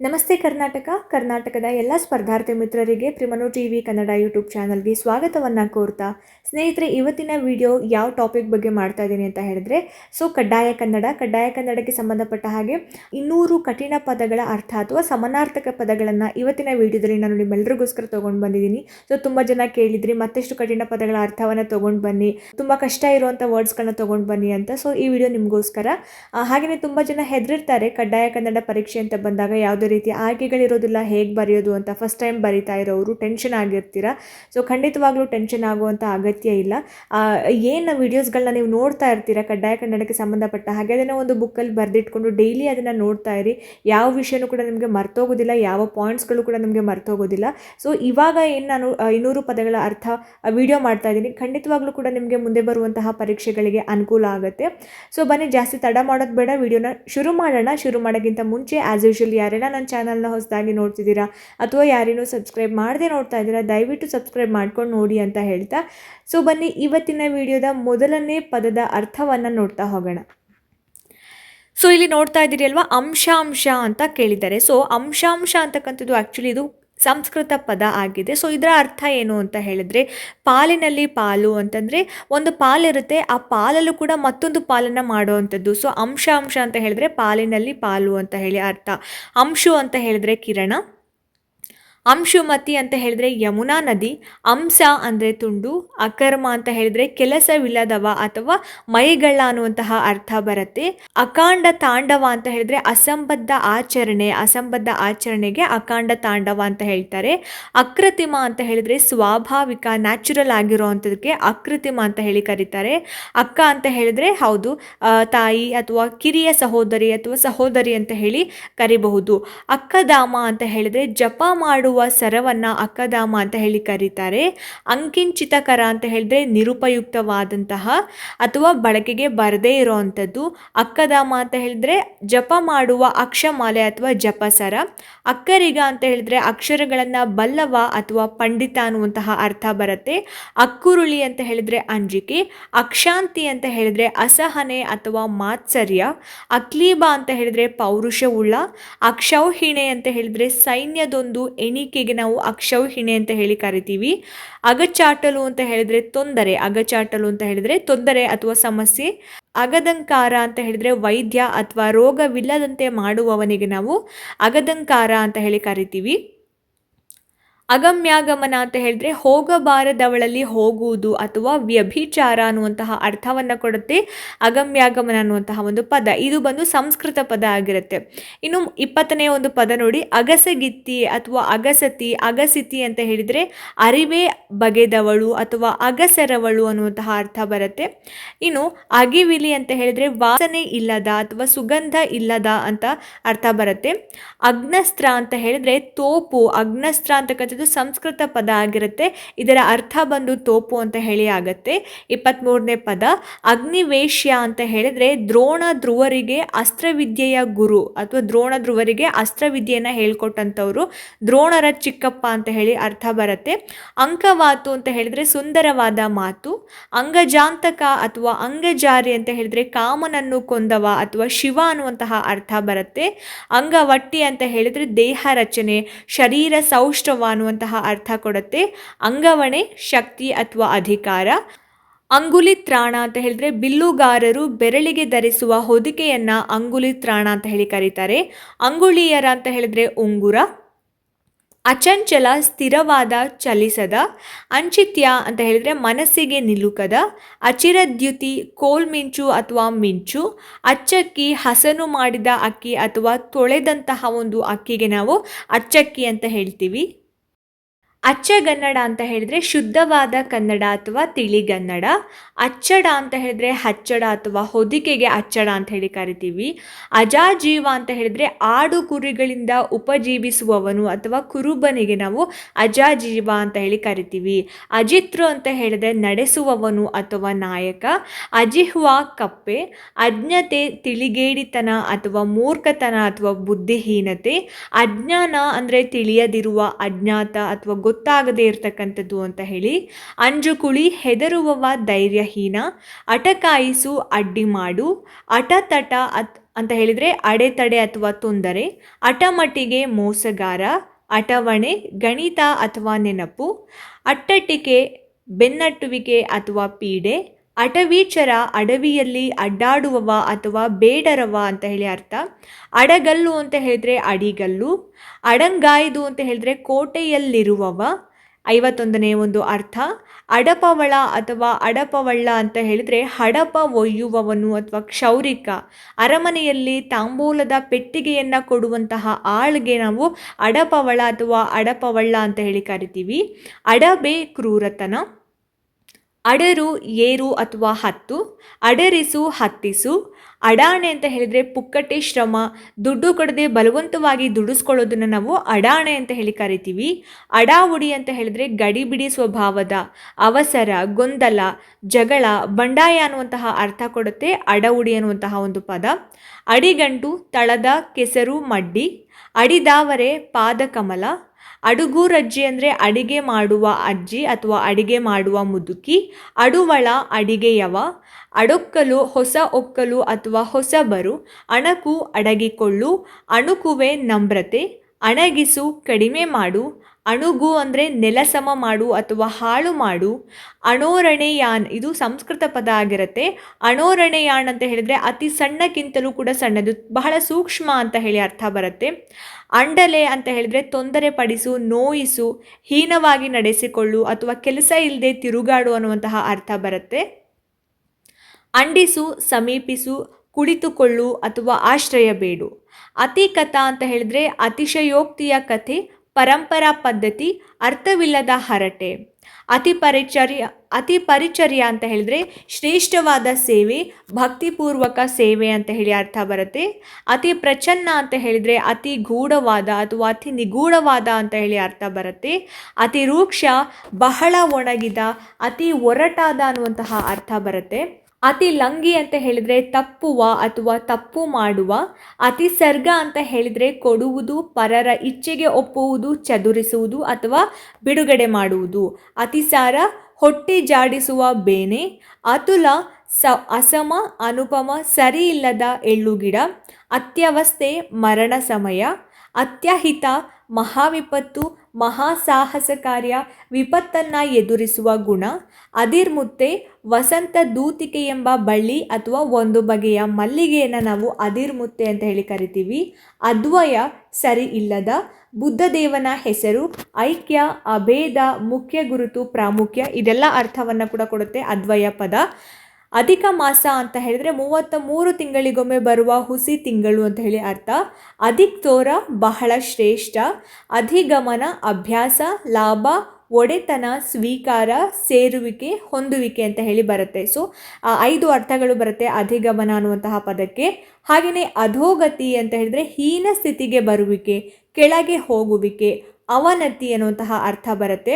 ನಮಸ್ತೆ ಕರ್ನಾಟಕ, ಕರ್ನಾಟಕದ ಎಲ್ಲ ಸ್ಪರ್ಧಾರ್ಥಿ ಮಿತ್ರರಿಗೆ ಪ್ರಿಮನು ಟಿ ವಿ ಕನ್ನಡ ಯೂಟ್ಯೂಬ್ ಚಾನಲ್ಗೆ ಸ್ವಾಗತವನ್ನು ಕೋರ್ತಾ ಸ್ನೇಹಿತರೆ, ಇವತ್ತಿನ ವಿಡಿಯೋ ಯಾವ ಟಾಪಿಕ್ ಬಗ್ಗೆ ಮಾಡ್ತಾ ಇದ್ದೀನಿ ಅಂತ ಹೇಳಿದ್ರೆ, ಸೊ ಕಡ್ಡಾಯ ಕನ್ನಡ, ಕಡ್ಡಾಯ ಕನ್ನಡಕ್ಕೆ ಸಂಬಂಧಪಟ್ಟ ಹಾಗೆ ಇನ್ನೂರು ಕಠಿಣ ಪದಗಳ ಅರ್ಥ ಅಥವಾ ಸಮಾನಾರ್ಥಕ ಪದಗಳನ್ನು ಇವತ್ತಿನ ವಿಡಿಯೋದಲ್ಲಿ ನಾನು ನಿಮ್ಮೆಲ್ಲರಿಗೋಸ್ಕರ ತೊಗೊಂಡು ಬಂದಿದ್ದೀನಿ. ಸೊ ತುಂಬ ಜನ ಕೇಳಿದ್ರಿ, ಮತ್ತಷ್ಟು ಕಠಿಣ ಪದಗಳ ಅರ್ಥವನ್ನು ತೊಗೊಂಡು ಬನ್ನಿ, ತುಂಬ ಕಷ್ಟ ಇರುವಂಥ ವರ್ಡ್ಸ್ಗಳನ್ನ ತೊಗೊಂಡು ಬನ್ನಿ ಅಂತ. ಸೊ ಈ ವಿಡಿಯೋ ನಿಮಗೋಸ್ಕರ ಹಾಗೆಯೇ ತುಂಬ ಜನ ಹೆದರಿರ್ತಾರೆ ಕಡ್ಡಾಯ ಕನ್ನಡ ಪರೀಕ್ಷೆ ಅಂತ ಬಂದಾಗ ಯಾವುದೇ ರೀತಿ ಆಯ್ಕೆಗಳಿರೋದಿಲ್ಲ, ಹೇಗೆ ಬರೆಯೋದು ಅಂತ ಫಸ್ಟ್ ಟೈಮ್ ಬರಿತಾ ಇರೋರು ಟೆನ್ಷನ್ ಆಗಿರ್ತೀರ? ಸೊ ಖಂಡಿತವಾಗ್ಲೂ ಟೆನ್ಷನ್ ಆಗುವಂಥ ಅಗತ್ಯ ಇಲ್ಲ. ಏನು ವೀಡಿಯೋಸ್ಗಳನ್ನ ನೀವು ನೋಡ್ತಾ ಇರ್ತೀರ? ಕಡ್ಡಾಯ ಕನ್ನಡಕ್ಕೆ ಸಂಬಂಧಪಟ್ಟ ಹಾಗೆ ಅದನ್ನು ಒಂದು ಬುಕ್ಕಲ್ಲಿ ಬರೆದಿಟ್ಕೊಂಡು ಡೈಲಿ ಅದನ್ನು ನೋಡ್ತಾ ಇರಿ. ಯಾವ ವಿಷಯನೂ ಕೂಡ ನಿಮಗೆ ಮರ್ತೋಗೋದಿಲ್ಲ, ಯಾವ ಪಾಯಿಂಟ್ಸ್ಗಳು ಕೂಡ ನಿಮಗೆ ಮರ್ತೋಗೋದಿಲ್ಲ. ಸೊ ಇವಾಗ ಏನು ನಾನು ಇನ್ನೂರು ಪದಗಳ ಅರ್ಥ ವಿಡಿಯೋ ಮಾಡ್ತಾ ಇದ್ದೀನಿ. ಖಂಡಿತವಾಗ್ಲೂ ಕೂಡ ನಿಮಗೆ ಮುಂದೆ ಬರುವಂತಹ ಪರೀಕ್ಷೆಗಳಿಗೆ ಅನುಕೂಲ ಆಗುತ್ತೆ. ಸೊ ಬನ್ನಿ, ಜಾಸ್ತಿ ತಡ ಮಾಡೋದು ಬೇಡ. ವಿಡಿಯೋನ ಶುರು ಮಾಡೋಣ. ಶುರು ಮಾಡೋಕ್ಕಿಂತ ಮುಂಚೆ ಆ್ಯಸ್ ಯೂಶುವಲ್ ಯಾರೆಲ್ಲ ನನ್ನ ಚಾನಲ್ನ ಹೊಸದಾಗಿ ನೋಡ್ತಿದ್ದೀರಾ ಅಥವಾ ಯಾರೇನೂ ಸಬ್ಸ್ಕ್ರೈಬ್ ಮಾಡದೆ ನೋಡ್ತಾ ಇದ್ದೀರಾ, ದಯವಿಟ್ಟು ಸಬ್ಸ್ಕ್ರೈಬ್ ಮಾಡ್ಕೊಂಡು ನೋಡಿ ಅಂತ ಹೇಳ್ತಾ. ಸೊ, ಬನ್ನಿ ಇವತ್ತಿನ ವಿಡಿಯೋದ ಮೊದಲನೇ ಪದದ ಅರ್ಥವನ್ನು ನೋಡ್ತಾ ಹೋಗೋಣ. ಸೊ, ಇಲ್ಲಿ ನೋಡ್ತಾ ಇದ್ದೀರಿ ಅಲ್ವಾ? ಅಂಶಾಂಶ ಅಂತ ಕೇಳಿದ್ದಾರೆ. ಸೊ, ಅಂಶಾಂಶ ಅಂತಕ್ಕಂಥದ್ದು ಆ್ಯಕ್ಚುಲಿ ಇದು ಸಂಸ್ಕೃತ ಪದ ಆಗಿದೆ. ಸೊ ಇದರ ಅರ್ಥ ಏನು ಅಂತ ಹೇಳಿದ್ರೆ, ಪಾಲಿನಲ್ಲಿ ಪಾಲು ಅಂತಂದರೆ ಒಂದು ಪಾಲಿರುತ್ತೆ, ಆ ಪಾಲಲ್ಲೂ ಕೂಡ ಮತ್ತೊಂದು ಪಾಲನ್ನು ಮಾಡುವಂಥದ್ದು. ಸೊ ಅಂಶ ಅಂಶ ಅಂತ ಹೇಳಿದ್ರೆ ಪಾಲಿನಲ್ಲಿ ಪಾಲು ಅಂತ ಹೇಳಿ ಅರ್ಥ. ಅಂಶು ಅಂತ ಹೇಳಿದ್ರೆ ಕಿರಣ. ಅಂಶುಮತಿ ಅಂತ ಹೇಳಿದ್ರೆ ಯಮುನಾ ನದಿ ಅಂಶ ಅಂದರೆ ತುಂಡು, ಅಕರ್ಮ ಅಂತ ಹೇಳಿದ್ರೆ ಕೆಲಸವಿಲ್ಲದವ ಅಥವಾ ಮೈಗಳ್ಳ ಅನ್ನುವಂತಹ ಅರ್ಥ ಬರುತ್ತೆ. ಅಕಾಂಡ ತಾಂಡವ ಅಂತ ಹೇಳಿದ್ರೆ ಅಸಂಬದ್ಧ ಆಚರಣೆ, ಅಸಂಬದ್ಧ ಆಚರಣೆಗೆ ಅಕಾಂಡ ತಾಂಡವ ಅಂತ ಹೇಳ್ತಾರೆ. ಅಕೃತಿಮ ಅಂತ ಹೇಳಿದ್ರೆ ಸ್ವಾಭಾವಿಕ, ನ್ಯಾಚುರಲ್ ಆಗಿರೋವಂಥದಕ್ಕೆ ಅಕೃತಿಮ ಅಂತ ಹೇಳಿ ಕರೀತಾರೆ. ಅಕ್ಕ ಅಂತ ಹೇಳಿದ್ರೆ ಹೌದು ತಾಯಿ ಅಥವಾ ಕಿರಿಯ ಸಹೋದರಿ ಅಥವಾ ಸಹೋದರಿ ಅಂತ ಹೇಳಿ ಕರಿಬಹುದು. ಅಕ್ಕಧಾಮ ಅಂತ ಹೇಳಿದ್ರೆ ಜಪ ಮಾಡುವ ಸರವನ್ನ ಅಕ್ಕಧಾಮ ಅಂತ ಹೇಳಿ ಕರೀತಾರೆ. ಅಂಕಿಂಚಿತಕರ ಅಂತ ಹೇಳಿದ್ರೆ ನಿರುಪಯುಕ್ತವಾದಂತಹ ಅಥವಾ ಬಳಕೆಗೆ ಬರದೇ ಇರೋವಂಥದ್ದು. ಅಕ್ಕಧಾಮ ಅಂತ ಹೇಳಿದ್ರೆ ಜಪ ಮಾಡುವ ಅಕ್ಷಮಾಲೆ ಅಥವಾ ಜಪಸರ ಅಕ್ಕರಿಗ ಅಂತ ಹೇಳಿದ್ರೆ ಅಕ್ಷರಗಳನ್ನು ಬಲ್ಲವ ಅಥವಾ ಪಂಡಿತ ಅನ್ನುವಂತಹ ಅರ್ಥ ಬರುತ್ತೆ. ಅಕ್ಕುರುಳಿ ಅಂತ ಹೇಳಿದ್ರೆ ಅಂಜಿಕೆ. ಅಕ್ಷಾಂತಿ ಅಂತ ಹೇಳಿದ್ರೆ ಅಸಹನೆ ಅಥವಾ ಮಾತ್ಸರ್ಯ. ಅಕ್ಲೀಬ ಅಂತ ಹೇಳಿದ್ರೆ ಪೌರುಷವುಳ್ಳ. ಅಕ್ಷೌಹಿಣೆ ಅಂತ ಹೇಳಿದ್ರೆ ಸೈನ್ಯದೊಂದು ಎಣಿಕೆಗೆ ನಾವು ಅಕ್ಷೌಹಿಣೆ ಅಂತ ಹೇಳಿ ಕರಿತೀವಿ. ಅಗಚಾಟಲು ಅಂತ ಹೇಳಿದ್ರೆ ತೊಂದರೆ, ಅಗಚಾಟಲು ಅಂತ ಹೇಳಿದ್ರೆ ತೊಂದರೆ ಅಥವಾ ಸಮಸ್ಯೆ, ಅಗದಂಕಾರ ಅಂತ ಹೇಳಿದ್ರೆ ವೈದ್ಯ ಅಥವಾ ರೋಗವಿಲ್ಲದಂತೆ ಮಾಡುವವನಿಗೆ ನಾವು ಅಗದಂಕಾರ ಅಂತ ಹೇಳಿ ಕರಿತೀವಿ. ಅಗಮ್ಯಾಗಮನ ಅಂತ ಹೇಳಿದ್ರೆ ಹೋಗಬಾರದವಳಲ್ಲಿ ಹೋಗುವುದು ಅಥವಾ ವ್ಯಭಿಚಾರ ಅನ್ನುವಂತಹ ಅರ್ಥವನ್ನು ಕೊಡುತ್ತೆ, ಅಗಮ್ಯಾಗಮನ ಅನ್ನುವಂತಹ ಒಂದು ಪದ. ಇದು ಬಂದು ಸಂಸ್ಕೃತ ಪದ ಆಗಿರುತ್ತೆ. ಇನ್ನು ಇಪ್ಪತ್ತನೇ ಒಂದು ಪದ ನೋಡಿ, ಅಗಸಗಿತ್ತಿ ಅಥವಾ ಅಗಸತಿ, ಅಗಸಿತಿ ಅಂತ ಹೇಳಿದರೆ ಅರಿವೇ ಬಗೆದವಳು ಅಥವಾ ಅಗಸರವಳು ಅನ್ನುವಂತಹ ಅರ್ಥ ಬರುತ್ತೆ. ಇನ್ನು ಅಗಿವಿಲಿ ಅಂತ ಹೇಳಿದರೆ ವಾಸನೆ ಇಲ್ಲದ ಅಥವಾ ಸುಗಂಧ ಇಲ್ಲದ ಅಂತ ಅರ್ಥ ಬರುತ್ತೆ. ಅಗ್ನಸ್ತ್ರ ಅಂತ ಹೇಳಿದ್ರೆ ತೋಪು, ಅಗ್ನಸ್ತ್ರ ಅಂತಕ್ಕಂಥದ್ದು ಸಂಸ್ಕೃತ ಪದ ಆಗಿರುತ್ತೆ. ಇದರ ಅರ್ಥ ಬಂದು ತೋಪು ಅಂತ ಹೇಳಿ ಆಗತ್ತೆ. ಇಪ್ಪತ್ತ್ಮೂರನೇ ಪದ, ಅಗ್ನಿವೇಶ್ಯ ಅಂತ ಹೇಳಿದ್ರೆ ದ್ರೋಣ ಧ್ರುವರಿಗೆ ಅಸ್ತ್ರವಿದ್ಯೆಯ ಗುರು ಅಥವಾ ದ್ರೋಣ ಧ್ರುವರಿಗೆ ಅಸ್ತ್ರವಿದ್ಯೆಯನ್ನು ಹೇಳ್ಕೊಟ್ಟಂಥವ್ರು. ದ್ರೋಣರ ಚಿಕ್ಕಪ್ಪ ಅಂತ ಹೇಳಿ ಅರ್ಥ ಬರುತ್ತೆ. ಅಂಕವಾತು ಅಂತ ಹೇಳಿದ್ರೆ ಸುಂದರವಾದ ಮಾತು. ಅಂಗಜಾಂತಕ ಅಥವಾ ಅಂಗಜಾರಿ ಅಂತ ಹೇಳಿದ್ರೆ ಕಾಮನನ್ನು ಕೊಂದವ ಅಥವಾ ಶಿವ ಅನ್ನುವಂತಹ ಅರ್ಥ ಬರುತ್ತೆ. ಅಂಗವಟ್ಟಿ ಅಂತ ಹೇಳಿದ್ರೆ ದೇಹ ರಚನೆ, ಶರೀರ ಸೌಷ್ಠವ ಅನ್ನುವಂತಹ ಅರ್ಥ ಕೊಡುತ್ತೆ. ಅಂಗವಣೆ, ಶಕ್ತಿ ಅಥವಾ ಅಧಿಕಾರ. ಅಂಗುಲಿ ತ್ರಾಣ ಅಂತ ಹೇಳಿದ್ರೆ ಬಿಲ್ಲುಗಾರರು ಬೆರಳಿಗೆ ಧರಿಸುವ ಹೊದಿಕೆಯನ್ನ ಅಂಗುಲಿ ತ್ರಾಣ ಅಂತ ಹೇಳಿ ಕರೀತಾರೆ. ಅಂಗುಳಿಯರ ಅಂತ ಹೇಳಿದ್ರೆ ಉಂಗುರ. ಅಚಂಚಲ, ಸ್ಥಿರವಾದ, ಚಲಿಸದ. ಅಂಚಿತ್ಯ ಅಂತ ಹೇಳಿದ್ರೆ ಮನಸ್ಸಿಗೆ ನಿಲುಕದ. ಅಚಿರದ್ಯುತಿ, ಕೋಲ್ಮಿಂಚು ಅಥವಾ ಮಿಂಚು. ಅಚ್ಚಕ್ಕಿ, ಹಸನು ಮಾಡಿದ ಅಕ್ಕಿ ಅಥವಾ ತೊಳೆದಂತಹ ಒಂದು ಅಕ್ಕಿಗೆ ನಾವು ಅಚ್ಚಕ್ಕಿ ಅಂತ ಹೇಳ್ತೀವಿ. ಅಚ್ಚಗನ್ನಡ ಅಂತ ಹೇಳಿದ್ರೆ ಶುದ್ಧವಾದ ಕನ್ನಡ ಅಥವಾ ತಿಳಿಗನ್ನಡ ಅಚ್ಚಡ ಅಂತ ಹೇಳಿದ್ರೆ ಹಚ್ಚಡ ಅಥವಾ ಹೊದಿಕೆಗೆ ಅಚ್ಚಡ ಅಂತ ಹೇಳಿ ಕರಿತೀವಿ. ಅಜಾಜೀವ ಅಂತ ಹೇಳಿದ್ರೆ ಆಡು ಕುರಿಗಳಿಂದ ಉಪಜೀವಿಸುವವನು ಅಥವಾ ಕುರುಬನಿಗೆ ನಾವು ಅಜಾಜೀವ ಅಂತ ಹೇಳಿ ಕರಿತೀವಿ. ಅಜಿತ್ರು ಅಂತ ಹೇಳಿದ್ರೆ ನಡೆಸುವವನು ಅಥವಾ ನಾಯಕ. ಅಜಿಹ್ವಾ ಕಪ್ಪೆ. ಅಜ್ಞತೆ ತಿಳಿಗೇಡಿತನ ಅಥವಾ ಮೂರ್ಖತನ ಅಥವಾ ಬುದ್ಧಿಹೀನತೆ. ಅಜ್ಞಾನ ಅಂದರೆ ತಿಳಿಯದಿರುವ ಅಜ್ಞಾತ ಅಥವಾ ಗೊತ್ತಾಗದೇ ಇರತಕ್ಕಂಥದ್ದು ಅಂತ ಹೇಳಿ ಅಂಜುಕುಳಿ ಹೆದರುವವ ಧೈರ್ಯಹೀನ, ಅಟಕಾಯಿಸು, ಅಡ್ಡಿ ಮಾಡು, ಅಟತಟ ಅತ್, ಅಂತ ಹೇಳಿದರೆ ಅಡೆತಡೆ ಅಥವಾ ತೊಂದರೆ, ಅಟಮಟಿಗೆ ಮೋಸಗಾರ, ಅಟವಣೆ, ಗಣಿತ ಅಥವಾ ನೆನಪು, ಅಟ್ಟಟಿಕೆ, ಬೆನ್ನಟ್ಟುವಿಕೆ ಅಥವಾ ಪೀಡೆ ಅಟವೀಚರ ಅಡವಿಯಲ್ಲಿ ಅಡ್ಡಾಡುವವ ಅಥವಾ ಬೇಡರವ ಅಂತ ಹೇಳಿ ಅರ್ಥ. ಅಡಗಲ್ಲು ಅಂತ ಹೇಳಿದ್ರೆ ಅಡಿಗಲ್ಲು, ಅಡಂಗಾಯ್ದು ಅಂತ ಹೇಳಿದ್ರೆ ಕೋಟೆಯಲ್ಲಿರುವವ. ಐವತ್ತೊಂದನೇ ಒಂದು ಅರ್ಥ. ಅಡಪವಳ ಅಥವಾ ಅಡಪವಳ್ಳ ಅಂತ ಹೇಳಿದರೆ ಹಡಪ ಒಯ್ಯುವವನು ಅಥವಾ ಕ್ಷೌರಿಕ. ಅರಮನೆಯಲ್ಲಿ ತಾಂಬೂಲದ ಪೆಟ್ಟಿಗೆಯನ್ನು ಕೊಡುವಂತಹ ಆಳ್ಗೆ ನಾವು ಅಡಪವಳ ಅಥವಾ ಅಡಪವಳ್ಳ ಅಂತ ಹೇಳಿ ಕರಿತೀವಿ. ಅಡಬೆ ಕ್ರೂರತನ. ಅಡರು, ಏರು ಅಥವಾ ಹತ್ತು, ಅಡರಿಸು, ಹತ್ತಿಸು, ಅಡಾಣೆ ಅಂತ ಹೇಳಿದರೆ ಪುಕ್ಕಟೆ ಶ್ರಮ, ದುಡ್ಡು ಕೊಡದೆ ಬಲವಂತವಾಗಿ ದುಡಿಸ್ಕೊಳ್ಳೋದನ್ನು ನಾವು ಅಡಾಣೆ ಅಂತ ಹೇಳಿ ಕರಿತೀವಿ. ಅಡಾವುಡಿ ಅಂತ ಹೇಳಿದರೆ ಗಡಿಬಿಡಿ ಸ್ವಭಾವದ, ಅವಸರ, ಗೊಂದಲ, ಜಗಳ, ಬಂಡಾಯ ಅನ್ನುವಂತಹ ಅರ್ಥ ಕೊಡುತ್ತೆ ಅಡವುಡಿ ಅನ್ನುವಂತಹ ಒಂದು ಪದ. ಅಡಿಗಂಟು, ತಳದ, ಕೆಸರು, ಮಡ್ಡಿ, ಅಡಿದಾವರೆ, ಪಾದಕಮಲ ಅಡುಗೂರಜ್ಜಿ ಅಂದರೆ ಅಡಿಗೆ ಮಾಡುವ ಅಜ್ಜಿ ಅಥವಾ ಅಡಿಗೆ ಮಾಡುವ ಮುದುಕಿ, ಅಡುವಳ ಅಡಿಗೆಯವ ಅಡೊಕ್ಕಲು ಹೊಸ ಒಕ್ಕಲು ಅಥವಾ ಹೊಸಬರು ಅಣಕು ಅಡಗಿಕೊಳ್ಳು, ಅಣುಕುವೆ ನಮ್ರತೆ, ಅಣಗಿಸು ಕಡಿಮೆ ಮಾಡು ಅಣುಗು ಅಂದರೆ ನೆಲಸಮ ಮಾಡು ಅಥವಾ ಹಾಳು ಮಾಡು. ಅಣೋರಣೆಯಾನ್, ಇದು ಸಂಸ್ಕೃತ ಪದ ಆಗಿರುತ್ತೆ. ಅಣೋರಣೆಯಾನ್ ಅಂತ ಹೇಳಿದರೆ ಅತಿ ಸಣ್ಣಕ್ಕಿಂತಲೂ ಕೂಡ ಸಣ್ಣದು, ಬಹಳ ಸೂಕ್ಷ್ಮ ಅಂತ ಹೇಳಿ ಅರ್ಥ ಬರುತ್ತೆ. ಅಂಡಲೆ ಅಂತ ಹೇಳಿದರೆ ತೊಂದರೆ ಪಡಿಸು, ನೋಯಿಸು, ಹೀನವಾಗಿ ನಡೆಸಿಕೊಳ್ಳು ಅಥವಾ ಕೆಲಸ ಇಲ್ಲದೆ ತಿರುಗಾಡು ಅನ್ನುವಂತಹ ಅರ್ಥ ಬರುತ್ತೆ. ಅಂಡಿಸು, ಸಮೀಪಿಸು, ಕುಳಿತುಕೊಳ್ಳು ಅಥವಾ ಆಶ್ರಯ ಬೇಡು ಅತಿ ಕಥಾ ಅಂತ ಹೇಳಿದರೆ ಅತಿಶಯೋಕ್ತಿಯ ಕಥೆ ಪರಂಪರಾ ಪದ್ಧತಿ ಅರ್ಥವಿಲ್ಲದ ಹರಟೆ. ಅತಿ ಪರಿಚರ್ಯ ಅತಿ ಪರಿಚರ್ಯ ಅಂತ ಹೇಳಿದ್ರೆ ಶ್ರೇಷ್ಠವಾದ ಸೇವೆ, ಭಕ್ತಿಪೂರ್ವಕ ಸೇವೆ ಅಂತ ಹೇಳಿ ಅರ್ಥ ಬರುತ್ತೆ. ಅತಿ ಪ್ರಚನ್ನ ಅಂತ ಹೇಳಿದರೆ ಅತಿ ಗೂಢವಾದ ಅಥವಾ ಅತಿ ನಿಗೂಢವಾದ ಅಂತ ಹೇಳಿ ಅರ್ಥ ಬರುತ್ತೆ. ಅತಿ ರೂಕ್ಷ, ಬಹಳ ಒಣಗಿದ, ಅತಿ ಒರಟಾದ ಅನ್ನುವಂತಹ ಅರ್ಥ ಬರುತ್ತೆ. ಅತಿ ಲಂಗಿ ಅಂತ ಹೇಳಿದರೆ ತಪ್ಪುವ ಅಥವಾ ತಪ್ಪು ಮಾಡುವ, ಅತಿ ಸರ್ಗ ಅಂತ ಹೇಳಿದರೆ ಕೊಡುವುದು, ಪರರ ಇಚ್ಛೆಗೆ ಒಪ್ಪುವುದು, ಚದುರಿಸುವುದು ಅಥವಾ ಬಿಡುಗಡೆ ಮಾಡುವುದು. ಅತಿಸಾರ ಹೊಟ್ಟೆ ಜಾಡಿಸುವ ಬೇನೆ, ಅತುಲ, ಸ, ಅಸಮ, ಅನುಪಮ, ಸರಿಯಿಲ್ಲದ ಎಳ್ಳುಗಿಡ, ಅತ್ಯವಸ್ಥೆ, ಮರಣ ಸಮಯ, ಅತ್ಯಹಿತ, ಮಹಾವಿಪತ್ತು, ಮಹಾಸಾಹಸ ಕಾರ್ಯ, ವಿಪತ್ತನ್ನು ಎದುರಿಸುವ ಗುಣ, ಅದಿರ್ಮುತ್ತೆ ವಸಂತ ದೂತಿಕೆ ಎಂಬ ಬಳ್ಳಿ ಅಥವಾ ಒಂದು ಬಗೆಯ ಮಲ್ಲಿಗೆಯನ್ನು ನಾವು ಅದಿರ್ಮುತ್ತೆ ಅಂತ ಹೇಳಿ ಕರಿತೀವಿ. ಅದ್ವಯ ಸರಿ ಇಲ್ಲದ ಬುದ್ಧದೇವನ ಹೆಸರು, ಐಕ್ಯ, ಅಭೇದ, ಮುಖ್ಯ ಗುರುತು, ಪ್ರಾಮುಖ್ಯ ಇದೆಲ್ಲ ಅರ್ಥವನ್ನು ಕೂಡ ಕೊಡುತ್ತೆ ಅದ್ವಯ ಪದ. ಅಧಿಕ ಮಾಸ ಅಂತ ಹೇಳಿದರೆ ಮೂವತ್ತ ಮೂರು ತಿಂಗಳಿಗೊಮ್ಮೆ ಬರುವ ಹುಸಿ ತಿಂಗಳು ಅಂತ ಹೇಳಿ ಅರ್ಥ. ಅಧಿಕ್ ತೋರ ಬಹಳ ಶ್ರೇಷ್ಠ, ಅಧಿಗಮನ, ಅಭ್ಯಾಸ, ಲಾಭ ಒಡೆತನ, ಸ್ವೀಕಾರ, ಸೇರುವಿಕೆ, ಹೊಂದುವಿಕೆ ಅಂತ ಹೇಳಿ ಬರುತ್ತೆ. ಸೊ ಐದು ಅರ್ಥಗಳು ಬರುತ್ತೆ ಅಧಿಗಮನ ಅನ್ನುವಂತಹ ಪದಕ್ಕೆ. ಹಾಗೆಯೇ ಅಧೋಗತಿ ಅಂತ ಹೇಳಿದರೆ ಹೀನ ಸ್ಥಿತಿಗೆ ಬರುವಿಕೆ, ಕೆಳಗೆ ಹೋಗುವಿಕೆ, ಅವನತಿ ಅನ್ನುವಂತಹ ಅರ್ಥ ಬರುತ್ತೆ.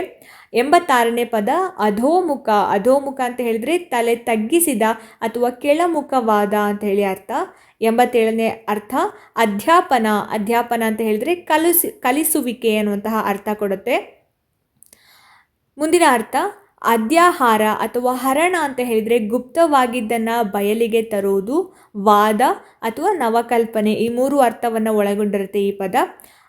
ಎಂಬತ್ತಾರನೇ ಪದ, ಅಧೋಮುಖ. ಅಧೋಮುಖ ಅಂತ ಹೇಳಿದರೆ ತಲೆ ತಗ್ಗಿಸಿದ ಅಥವಾ ಕೆಳಮುಖವಾದ ಅಂತ ಹೇಳಿ ಅರ್ಥ. ಎಂಬತ್ತೇಳನೇ ಅರ್ಥ, ಅಧ್ಯಾಪನ. ಅಧ್ಯಾಪನ ಅಂತ ಹೇಳಿದರೆ ಕಲಿಸಿ, ಕಲಿಸುವಿಕೆ ಅನ್ನುವಂತಹ ಅರ್ಥ ಕೊಡುತ್ತೆ. ಮುಂದಿನ ಅರ್ಥ ಅದ್ಯಾಹಾರ ಅಥವಾ ಹರಣ ಅಂತ ಹೇಳಿದರೆ ಗುಪ್ತವಾಗಿದ್ದನ್ನು ಬಯಲಿಗೆ ತರುವುದು ವಾದ ಅಥವಾ ನವಕಲ್ಪನೆ ಈ ಮೂರು ಅರ್ಥವನ್ನು ಒಳಗೊಂಡಿರುತ್ತೆ ಈ ಪದ.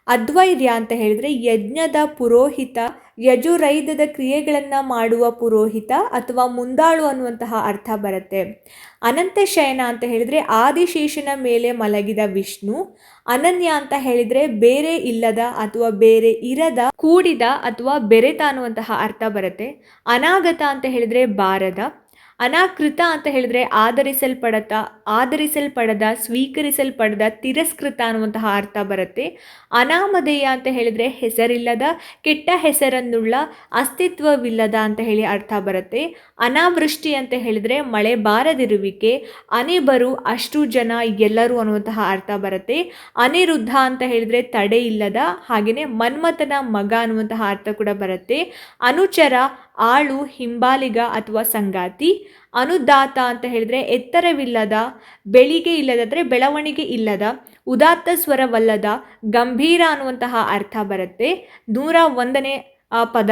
ಅದ್ವೈರ್ಯ ಅಂತ ಹೇಳಿದರೆ ಯಜ್ಞದ ಪುರೋಹಿತ ಯಜುರೈದದ ಕ್ರಿಯೆಗಳನ್ನು ಮಾಡುವ ಪುರೋಹಿತ ಅಥವಾ ಮುಂದಾಳು ಅನ್ನುವಂತಹ ಅರ್ಥ ಬರುತ್ತೆ. ಅನಂತ ಶಯನ ಅಂತ ಹೇಳಿದರೆ ಆದಿಶೇಷನ ಮೇಲೆ ಮಲಗಿದ ವಿಷ್ಣು, ಅನನ್ಯ ಅಂತ ಹೇಳಿದರೆ ಬೇರೆ ಇಲ್ಲದ ಅಥವಾ ಬೇರೆ ಇರದ, ಕೂಡಿದ ಅಥವಾ ಬೆರೆತ ಅನ್ನುವಂತಹ ಅರ್ಥ ಬರುತ್ತೆ. ಅನಾಗತ ಅಂತ ಹೇಳಿದರೆ ಬಾರದ ಅನಾಕೃತ ಅಂತ ಹೇಳಿದ್ರೆ ಆಧರಿಸಲ್ಪಡತ, ಆಧರಿಸಲ್ಪಡದ, ಸ್ವೀಕರಿಸಲ್ಪಡದ, ತಿರಸ್ಕೃತ ಅನ್ನುವಂತಹ ಅರ್ಥ ಬರುತ್ತೆ. ಅನಾಮಧೇಯ ಅಂತ ಹೇಳಿದರೆ ಹೆಸರಿಲ್ಲದ, ಕೆಟ್ಟ ಹೆಸರನ್ನುಳ್ಳ, ಅಸ್ತಿತ್ವವಿಲ್ಲದ ಅಂತ ಹೇಳಿ ಅರ್ಥ ಬರುತ್ತೆ. ಅನಾವೃಷ್ಟಿ ಅಂತ ಹೇಳಿದರೆ ಮಳೆ ಬಾರದಿರುವಿಕೆ, ಅನಿಬರು ಅಷ್ಟು ಜನ ಎಲ್ಲರೂ ಅನ್ನುವಂತಹ ಅರ್ಥ ಬರುತ್ತೆ. ಅನಿರುದ್ಧ ಅಂತ ಹೇಳಿದರೆ ತಡೆ ಇಲ್ಲದ ಹಾಗೆಯೇ ಮನ್ಮಥನ ಮಗ ಅನ್ನುವಂತಹ ಅರ್ಥ ಕೂಡ ಬರುತ್ತೆ. ಅನುಚರ ಆಳು, ಹಿಂಬಾಲಿಗ ಅಥವಾ ಸಂಗಾತಿ, ಅನುದಾತ ಅಂತ ಹೇಳಿದರೆ ಎತ್ತರವಿಲ್ಲದ ಬೆಳಿಗ್ಗೆ ಇಲ್ಲದಾದರೆ ಬೆಳವಣಿಗೆ ಇಲ್ಲದ, ಉದಾತ್ತ ಸ್ವರವಲ್ಲದ, ಗಂಭೀರ ಅನ್ನುವಂತಹ ಅರ್ಥ ಬರುತ್ತೆ. ನೂರ ಒಂದನೇ ಪದ,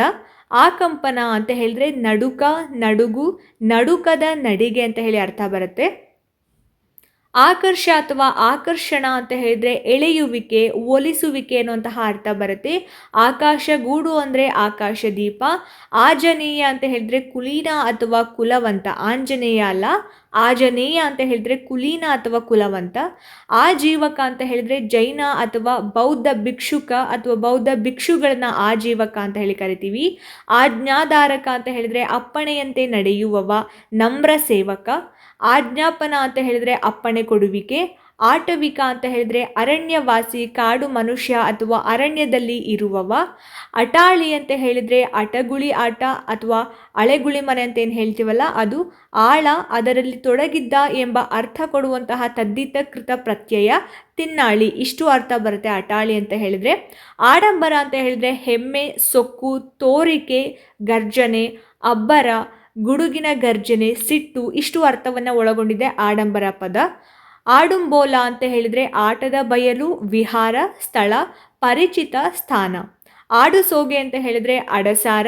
ಆಕಂಪನ ಅಂತ ಹೇಳಿದ್ರೆ ನಡುಕ, ನಡುಗು, ನಡುಕದ ನಡಿಗೆ ಅಂತ ಹೇಳಿ ಅರ್ಥ ಬರುತ್ತೆ. ಆಕರ್ಷ ಅಥವಾ ಆಕರ್ಷಣ ಅಂತ ಹೇಳಿದ್ರೆ ಎಳೆಯುವಿಕೆ, ಒಲಿಸುವಿಕೆ ಅನ್ನುವಂತಹ ಅರ್ಥ ಬರುತ್ತೆ. ಆಕಾಶ ಗೂಡು ಅಂದರೆ ಆಕಾಶ ದೀಪ, ಆಜನೇಯ ಅಂತ ಹೇಳಿದ್ರೆ ಕುಲೀನ ಅಥವಾ ಕುಲವಂತ. ಆಂಜನೇಯ ಅಲ್ಲ, ಆಜನೇಯ ಅಂತ ಹೇಳಿದ್ರೆ ಕುಲೀನ ಅಥವಾ ಕುಲವಂತ. ಆಜೀವಕ ಅಂತ ಹೇಳಿದ್ರೆ ಜೈನ ಅಥವಾ ಬೌದ್ಧ ಭಿಕ್ಷುಕ ಅಥವಾ ಬೌದ್ಧ ಭಿಕ್ಷುಗಳನ್ನ ಆಜೀವಕ ಅಂತ ಹೇಳಿ ಕರಿತೀವಿ. ಆಜ್ಞಾಧಾರಕ ಅಂತ ಹೇಳಿದ್ರೆ ಅಪ್ಪಣೆಯಂತೆ ನಡೆಯುವವ, ನಮ್ರ ಸೇವಕ. ಆಜ್ಞಾಪನ ಅಂತ ಹೇಳಿದ್ರೆ ಅಪ್ಪಣೆ ಕೊಡುವಿಕೆ, ಆಟವಿಕ ಅಂತ ಹೇಳಿದ್ರೆ ಅರಣ್ಯವಾಸಿ, ಕಾಡು ಮನುಷ್ಯ ಅಥವಾ ಅರಣ್ಯದಲ್ಲಿ ಇರುವವ, ಅಟಾಳಿ ಅಂತ ಹೇಳಿದ್ರೆ ಅಟಗುಳಿ ಆಟ ಅಥವಾ ಅಳೆಗುಳಿ ಮನೆ ಅಂತ ಏನು ಹೇಳ್ತೀವಲ್ಲ ಅದು ಆಳ, ಅದರಲ್ಲಿ ತೊಡಗಿದ್ದ ಎಂಬ ಅರ್ಥ ಕೊಡುವಂತಹ ತದ್ದಿತಕೃತ ಪ್ರತ್ಯಯ ತಿನ್ನಾಳಿ. ಇಷ್ಟು ಅರ್ಥ ಬರುತ್ತೆ ಅಟಾಳಿ ಅಂತ ಹೇಳಿದ್ರೆ. ಆಡಂಬರ ಅಂತ ಹೇಳಿದ್ರೆ ಹೆಮ್ಮೆ, ಸೊಕ್ಕು, ತೋರಿಕೆ, ಗರ್ಜನೆ, ಅಬ್ಬರ ಗುಡುಗಿನ ಗರ್ಜನೆ, ಸಿಟ್ಟು ಇಷ್ಟು ಅರ್ಥವನ್ನು ಒಳಗೊಂಡಿದೆ ಆಡಂಬರ ಪದ. ಆಡುಂಬೋಲ ಅಂತ ಹೇಳಿದರೆ ಆಟದ ಬಯಲು, ವಿಹಾರ, ಸ್ಥಳ, ಪರಿಚಿತ ಸ್ಥಾನ. ಆಡು ಸೋಗೆ ಅಂತ ಹೇಳಿದರೆ ಅಡಸಾರ,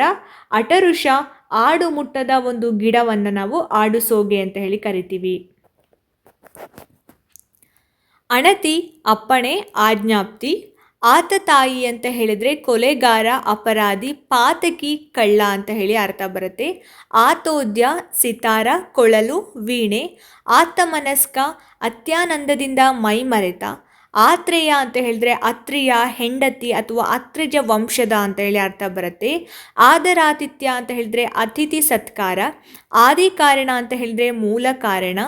ಅಟರುಷ, ಆಡು ಮುಟ್ಟದ ಒಂದು ಗಿಡವನ್ನು ನಾವು ಆಡು ಸೋಗೆ ಅಂತ ಹೇಳಿ ಕರಿತೀವಿ. ಅಣತಿ, ಅಪ್ಪಣೆ, ಆಜ್ಞಾಪ್ತಿ ಆತ ತಾಯಿ ಅಂತ ಹೇಳಿದರೆ ಕೊಲೆಗಾರ, ಅಪರಾಧಿ, ಪಾತಕಿ, ಕಳ್ಳ ಅಂತ ಹೇಳಿ ಅರ್ಥ ಬರುತ್ತೆ. ಆತೋದ್ಯ, ಸಿತಾರ, ಕೊಳಲು, ವೀಣೆ ಆತ್ಮನಸ್ಕ ಅತ್ಯಾನಂದದಿಂದ ಮೈಮರೆತ. ಆತ್ರೇಯ ಅಂತ ಹೇಳಿದ್ರೆ ಅತ್ರಿಯ, ಹೆಂಡತಿ ಅಥವಾ ಅತ್ರಿಜ ವಂಶದ ಅಂತ ಹೇಳಿ ಅರ್ಥ ಬರುತ್ತೆ. ಆದರಾತಿಥ್ಯ ಅಂತ ಹೇಳಿದ್ರೆ ಅತಿಥಿ ಸತ್ಕಾರ. ಆದಿ ಕಾರಣ ಅಂತ ಹೇಳಿದ್ರೆ ಮೂಲ ಕಾರಣ,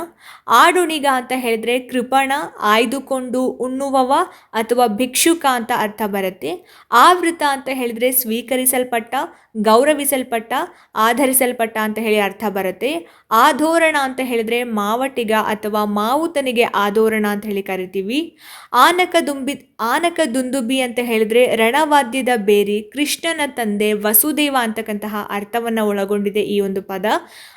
ಆಡುಣಿಗ ಅಂತ ಹೇಳಿದ್ರೆ ಕೃಪಣ, ಆಯ್ದುಕೊಂಡು ಉಣ್ಣುವವ ಅಥವಾ ಭಿಕ್ಷುಕ ಅಂತ ಅರ್ಥ ಬರುತ್ತೆ. ಆವೃತ ಅಂತ ಹೇಳಿದ್ರೆ ಸ್ವೀಕರಿಸಲ್ಪಟ್ಟ, ಗೌರವಿಸಲ್ಪಟ್ಟ, ಆಧರಿಸಲ್ಪಟ್ಟ ಅಂತ ಹೇಳಿ ಅರ್ಥ ಬರುತ್ತೆ. ಆಧೋರಣ ಅಂತ ಹೇಳಿದ್ರೆ ಮಾವಟಿಗ ಅಥವಾ ಮಾವುತನಿಗೆ ಆಧೋರಣ ಅಂತ ಹೇಳಿ ಕರಿತೀವಿ. ಆನಕ ದುಂಬಿ ಆನಕ ದುಂದುಬಿ ಅಂತ ಹೇಳಿದ್ರೆ ರಣವಾದ್ಯದ ಬೇರಿ, ಕೃಷ್ಣನ ತಂದೆ, ವಸುದೇವ ಅಂತಕ್ಕಂತಹ ಅರ್ಥವನ್ನು ಒಳಗೊಂಡಿದೆ ಈ ಒಂದು ಪದ.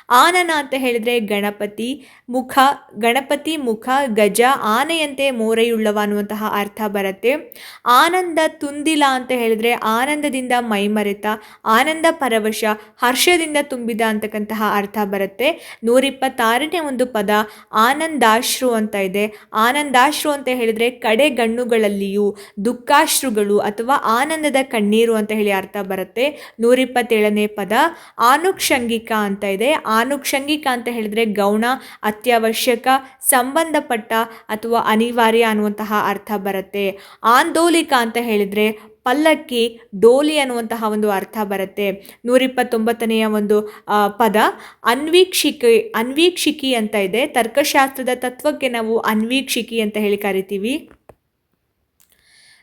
ಆನನ ಅಂತ ಹೇಳಿದ್ರೆ ಗಣಪತಿ ಮುಖ ಗಣಪತಿ ಮುಖ, ಗಜ, ಆನೆಯಂತೆ ಮೋರೆಯುಳ್ಳವ ಅನ್ನುವಂತಹ ಅರ್ಥ ಬರುತ್ತೆ. ಆನಂದ ತುಂದಿಲ ಅಂತ ಹೇಳಿದ್ರೆ ಆನಂದದಿಂದ ಮೈಮರೆತ, ಆನಂದ ಪರವಶ, ಹರ್ಷದಿಂದ ತುಂಬಿದ ಅಂತಕ್ಕಂತಹ ಅರ್ಥ ಬರುತ್ತೆ. ನೂರಿಪ್ಪತ್ತಾರನೇ ಒಂದು ಪದ ಆನಂದಾಶ್ರು ಅಂತ ಇದೆ. ಆನಂದಾಶ್ರು ಅಂತ ಹೇಳಿದ್ರೆ ದುಃಖಾಶ್ರುಗಳು ಅಥವಾ ಆನಂದದ ಕಣ್ಣೀರು ಅಂತ ಹೇಳಿ ಅರ್ಥ ಬರುತ್ತೆ. ನೂರಿಪ್ಪತ್ತೇಳನೇ ಪದ ಆನುಕ್ಷಂಗಿಕ ಅಂತ ಇದೆ. ಆನುಕ್ಷಂಗಿಕ ಅಂತ ಹೇಳಿದ್ರೆ ಗೌಣ, ಅತ್ಯವಶ್ಯಕ, ಸಂಬಂಧಪಟ್ಟ ಅಥವಾ ಅನಿವಾರ್ಯ ಅನ್ನುವಂತಹ ಅರ್ಥ ಬರುತ್ತೆ. ಆಂದೋಲಿಕ ಅಂತ ಹೇಳಿದ್ರೆ ಪಲ್ಲಕ್ಕಿ, ಡೋಲಿ ಅನ್ನುವಂತಹ ಒಂದು ಅರ್ಥ ಬರುತ್ತೆ. ನೂರಿಪ್ಪತ್ತೊಂಬತ್ತನೆಯ ಒಂದು ಪದ ಅನ್ವೀಕ್ಷಿಕೆ, ಅನ್ವೀಕ್ಷಿಕಿ ಅಂತ ಇದೆ. ತರ್ಕಶಾಸ್ತ್ರದ ತತ್ವಕ್ಕೆ ನಾವು ಅನ್ವೀಕ್ಷಿಕಿ ಅಂತ ಹೇಳಿ ಕರಿತೀವಿ.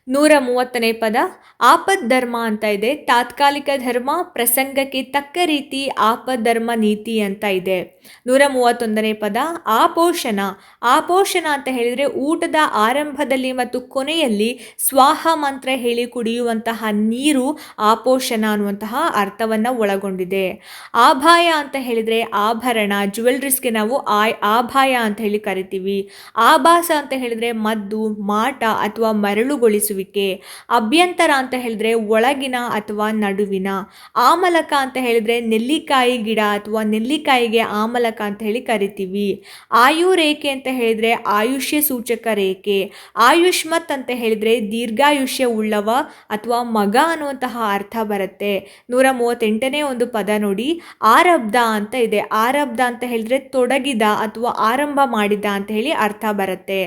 ನೂರ ಮೂವತ್ತನೇ ಪದ ಆಪದ್ ಧರ್ಮ ಅಂತ ಇದೆ. ತಾತ್ಕಾಲಿಕ ಧರ್ಮ, ಪ್ರಸಂಗಕ್ಕೆ ತಕ್ಕ ರೀತಿ ಆಪದ್ ಧರ್ಮ ನೀತಿ ಅಂತ ಇದೆ. ನೂರ ಮೂವತ್ತೊಂದನೇ ಪದ, ಆಪೋಷಣ. ಆಪೋಷಣ ಅಂತ ಹೇಳಿದರೆ ಊಟದ ಆರಂಭದಲ್ಲಿ ಮತ್ತು ಕೊನೆಯಲ್ಲಿ ಸ್ವಾಹ ಮಂತ್ರ ಹೇಳಿ ಕುಡಿಯುವಂತಹ ನೀರು ಆಪೋಷಣ ಅನ್ನುವಂತಹ ಅರ್ಥವನ್ನು ಒಳಗೊಂಡಿದೆ. ಆಭಾಯ ಅಂತ ಹೇಳಿದರೆ ಆಭರಣ ಜುವೆಲ್ರೀಸ್ಗೆ ನಾವು ಆಯ್, ಆಭಾಯ ಅಂತ ಹೇಳಿ ಕರಿತೀವಿ. ಆಭಾಸ ಅಂತ ಹೇಳಿದರೆ ಮದ್ದು, ಮಾಟ ಅಥವಾ ಮರಳುಗೊಳಿಸುವಿಕೆ ಅಭ್ಯಂತರ ಅಂತ ಹೇಳಿದ್ರೆ ಒಳಗಿನ ಅಥವಾ ನಡುವಿನ, ಆಮಲಕ ಅಂತ ಹೇಳಿದ್ರೆ ನೆಲ್ಲಿಕಾಯಿ ಗಿಡ ಅಥವಾ ನೆಲ್ಲಿಕಾಯಿಗೆ ಆಮಲಕ ಅಂತ ಹೇಳಿ ಕರಿತೀವಿ. ಆಯು ರೇಖೆ ಅಂತ ಹೇಳಿದ್ರೆ ಆಯುಷ್ಯ ಸೂಚಕ ರೇಖೆ ಆಯುಷ್ಮತ್ ಅಂತ ಹೇಳಿದ್ರೆ ದೀರ್ಘಾಯುಷ್ಯ ಉಳ್ಳವ ಅಥವಾ ಮಗ ಅನ್ನುವಂತಹ ಅರ್ಥ ಬರುತ್ತೆ. ನೂರ ಮೂವತ್ತೆಂಟನೇ ಒಂದು ಪದ ನೋಡಿ, ಆರಬ್ಧ ಅಂತ ಇದೆ. ಆರಬ್ಧ ಅಂತ ಹೇಳಿದ್ರೆ ತೊಡಗಿದ ಅಥವಾ ಆರಂಭ ಮಾಡಿದ ಅಂತ ಹೇಳಿ ಅರ್ಥ ಬರುತ್ತೆ.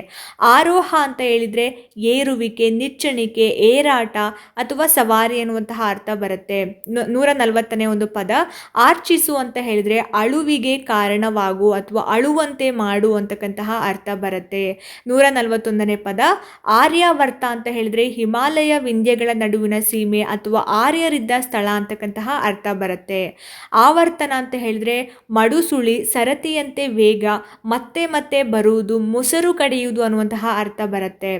ಆರೋಹ ಅಂತ ಹೇಳಿದ್ರೆ ಏರುವಿಕೆ ನಿಚ್ಚಣಿಕೆ ಏರಾಟ ಅಥವಾ ಸವಾರಿ ಅನ್ನುವಂತಹ ಅರ್ಥ ಬರುತ್ತೆ. ನೂರ ನಲವತ್ತನೇ ಒಂದು ಪದ, ಆರ್ಚಿಸು ಅಂತ ಹೇಳಿದ್ರೆ ಅಳುವಿಗೆ ಕಾರಣವಾಗು ಅಥವಾ ಅಳುವಂತೆ ಮಾಡು ಅಂತಕ್ಕಂತಹ ಅರ್ಥ ಬರುತ್ತೆ. ನೂರ ನಲವತ್ತೊಂದನೇ ಪದ, ಆರ್ಯಾವರ್ತ ಅಂತ ಹೇಳಿದ್ರೆ ಹಿಮಾಲಯ ವಿಂಧ್ಯಗಳ ನಡುವಿನ ಸೀಮೆ ಅಥವಾ ಆರ್ಯರಿದ್ದ ಸ್ಥಳ ಅಂತಕ್ಕಂತಹ ಅರ್ಥ ಬರುತ್ತೆ. ಆವರ್ತನ ಅಂತ ಹೇಳಿದ್ರೆ ಮಡುಸುಳಿ, ಸರತಿಯಂತೆ ವೇಗ, ಮತ್ತೆ ಮತ್ತೆ ಬರುವುದು, ಮೊಸರು ಕಡಿಯುವುದು ಅನ್ನುವಂತಹ ಅರ್ಥ ಬರುತ್ತೆ.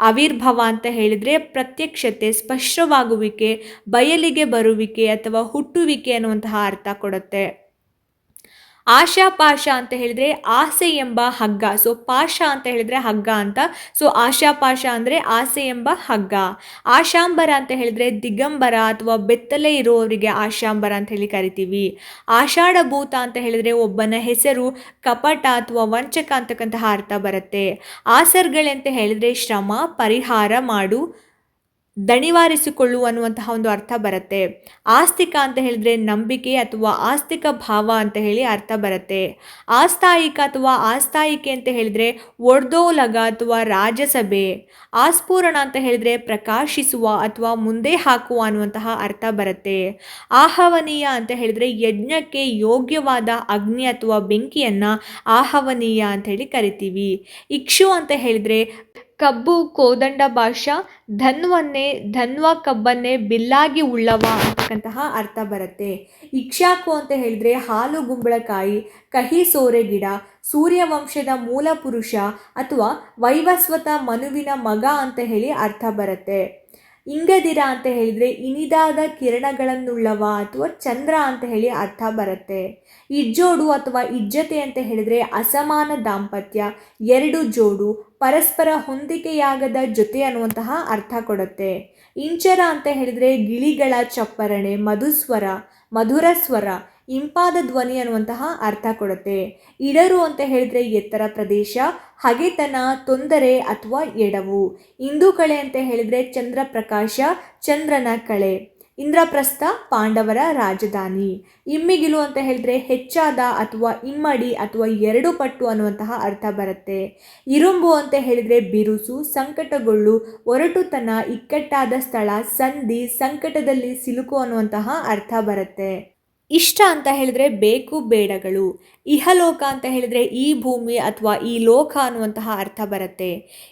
ಆವಿರ್ಭವ ಅಂತ ಹೇಳಿದ್ರೆ ಪ್ರತ್ಯಕ್ಷತೆ ಸ್ಪಷ್ಟವಾಗುವಿಕೆ ಬಯಲಿಗೆ ಬರುವಿಕೆ ಅಥವಾ ಹುಟ್ಟುವಿಕೆ ಅನ್ನುವಂತಹ ಅರ್ಥ ಕೊಡುತ್ತೆ. ಆಶಾಪಾಶ ಅಂತ ಹೇಳಿದ್ರೆ ಆಸೆ ಎಂಬ ಹಗ್ಗ. ಸೊ ಪಾಶ ಅಂತ ಹೇಳಿದ್ರೆ ಹಗ್ಗ ಅಂತ. ಸೊ ಆಶಾ ಪಾಶ ಅಂದರೆ ಆಸೆ ಎಂಬ ಹಗ್ಗ. ಆಶಾಂಬರ ಅಂತ ಹೇಳಿದ್ರೆ ದಿಗಂಬರ ಅಥವಾ ಬೆತ್ತಲೆ ಇರುವವರಿಗೆ ಆಶಾಂಬರ ಅಂತ ಹೇಳಿ ಕರಿತೀವಿ. ಆಷಾಢಭೂತ ಅಂತ ಹೇಳಿದ್ರೆ ಒಬ್ಬನ ಹೆಸರು ಕಪಟ ಅಥವಾ ವಂಚಕ ಅಂತಕ್ಕಂತಹ ಅರ್ಥ ಬರುತ್ತೆ. ಆಸರ್ಗಳೆ ಅಂತ ಹೇಳಿದ್ರೆ ಶ್ರಮ, ಪರಿಹಾರ, ಮಾಡು ದಣಿವಾರಿಸಿಕೊಳ್ಳು ಅನ್ನುವಂತಹ ಒಂದು ಅರ್ಥ ಬರುತ್ತೆ. ಆಸ್ತಿಕ ಅಂತ ಹೇಳಿದ್ರೆ ನಂಬಿಕೆ ಅಥವಾ ಆಸ್ತಿಕ ಭಾವ ಅಂತ ಹೇಳಿ ಅರ್ಥ ಬರುತ್ತೆ. ಆಸ್ಥಾಯಿಕ ಅಥವಾ ಆಸ್ಥಾಯಿಕೆ ಅಂತ ಹೇಳಿದ್ರೆ ಒಡ್ದೋಲಗ ಅಥವಾ ರಾಜಸಭೆ ಆಸ್ಪೂರಣ ಅಂತ ಹೇಳಿದ್ರೆ ಪ್ರಕಾಶಿಸುವ ಅಥವಾ ಮುಂದೆ ಹಾಕುವ ಅನ್ನುವಂತಹ ಅರ್ಥ ಬರುತ್ತೆ. ಆಹವನೀಯ ಅಂತ ಹೇಳಿದ್ರೆ ಯಜ್ಞಕ್ಕೆ ಯೋಗ್ಯವಾದ ಅಗ್ನಿ ಅಥವಾ ಬೆಂಕಿಯನ್ನು ಆಹವನೀಯ ಅಂತ ಹೇಳಿ ಕರಿತೀವಿ. ಇಕ್ಷು ಅಂತ ಹೇಳಿದ್ರೆ ಕಬ್ಬು ಕೋದಂಡ ಭಾಷಾ, ಧನ್ವನ್ನೇ, ಧನ್ವ ಕಬ್ಬನ್ನೇ ಬಿಲ್ಲಾಗಿ ಉಳ್ಳವ ಅಂತಕ್ಕಂತಹ ಅರ್ಥ ಬರುತ್ತೆ. ಇಕ್ಷಾಕು ಅಂತ ಹೇಳಿದ್ರೆ ಹಾಲು ಗುಂಬಳಕಾಯಿ, ಕಹಿ ಸೋರೆ ಗಿಡ, ಸೂರ್ಯವಂಶದ ಮೂಲ ಪುರುಷ ಅಥವಾ ವೈವಸ್ವತ ಮನುವಿನ ಮಗ ಅಂತ ಹೇಳಿ ಅರ್ಥ ಬರುತ್ತೆ. ಇಂಗದಿರ ಅಂತ ಹೇಳಿದರೆ ಇನಿದಾದ ಕಿರಣಗಳನ್ನುಳ್ಳವ ಅಥವಾ ಚಂದ್ರ ಅಂತ ಹೇಳಿ ಅರ್ಥ ಬರುತ್ತೆ. ಇಜ್ಜೋಡು ಅಥವಾ ಇಜ್ಜತೆ ಅಂತ ಹೇಳಿದರೆ ಅಸಮಾನ ದಾಂಪತ್ಯ, ಎರಡು ಜೋಡು, ಪರಸ್ಪರ ಹೊಂದಿಕೆಯಾಗದ ಜೊತೆ ಅನ್ನುವಂತಹ ಅರ್ಥ ಕೊಡುತ್ತೆ. ಇಂಚರ ಅಂತ ಹೇಳಿದರೆ ಗಿಳಿಗಳ ಚಪ್ಪರಣೆ, ಮಧುಸ್ವರ, ಮಧುರ ಸ್ವರ ಇಂಪಾದ ಧ್ವನಿ ಅನ್ನುವಂತಹ ಅರ್ಥ ಕೊಡುತ್ತೆ. ಇಡರು ಅಂತ ಹೇಳಿದ್ರೆ ಎತ್ತರ ಪ್ರದೇಶ, ಹಗೆತನ, ತೊಂದರೆ ಅಥವಾ ಎಡವು. ಇಂದು ಕಳೆ ಅಂತ ಹೇಳಿದ್ರೆ ಚಂದ್ರ ಪ್ರಕಾಶ ಚಂದ್ರನ ಕಳೆ. ಇಂದ್ರಪ್ರಸ್ಥ, ಪಾಂಡವರ ರಾಜಧಾನಿ. ಇಮ್ಮಿಗಿಲು ಅಂತ ಹೇಳಿದ್ರೆ ಹೆಚ್ಚಾದ ಅಥವಾ ಇಮ್ಮಡಿ ಅಥವಾ ಎರಡು ಪಟ್ಟು ಅನ್ನುವಂತಹ ಅರ್ಥ ಬರುತ್ತೆ. ಇರುಂಬು ಅಂತ ಹೇಳಿದ್ರೆ ಬಿರುಸು, ಸಂಕಟಗೊಳ್ಳು, ಒರಟುತನ, ಇಕ್ಕಟ್ಟಾದ ಸ್ಥಳ, ಸಂಧಿ, ಸಂಕಟದಲ್ಲಿ ಸಿಲುಕು ಅನ್ನುವಂತಹ ಅರ್ಥ ಬರುತ್ತೆ. ಇಷ್ಟ ಅಂತ ಹೇಳಿದ್ರೆ ಬೇಕು ಬೇಡಗಳು. ಇಹಲೋಕ ಅಂತ ಹೇಳಿದ್ರೆ ಈ ಭೂಮಿ ಅಥವಾ ಈ ಲೋಕ ಅನ್ನುವಂತಹ ಅರ್ಥ ಬರುತ್ತೆ.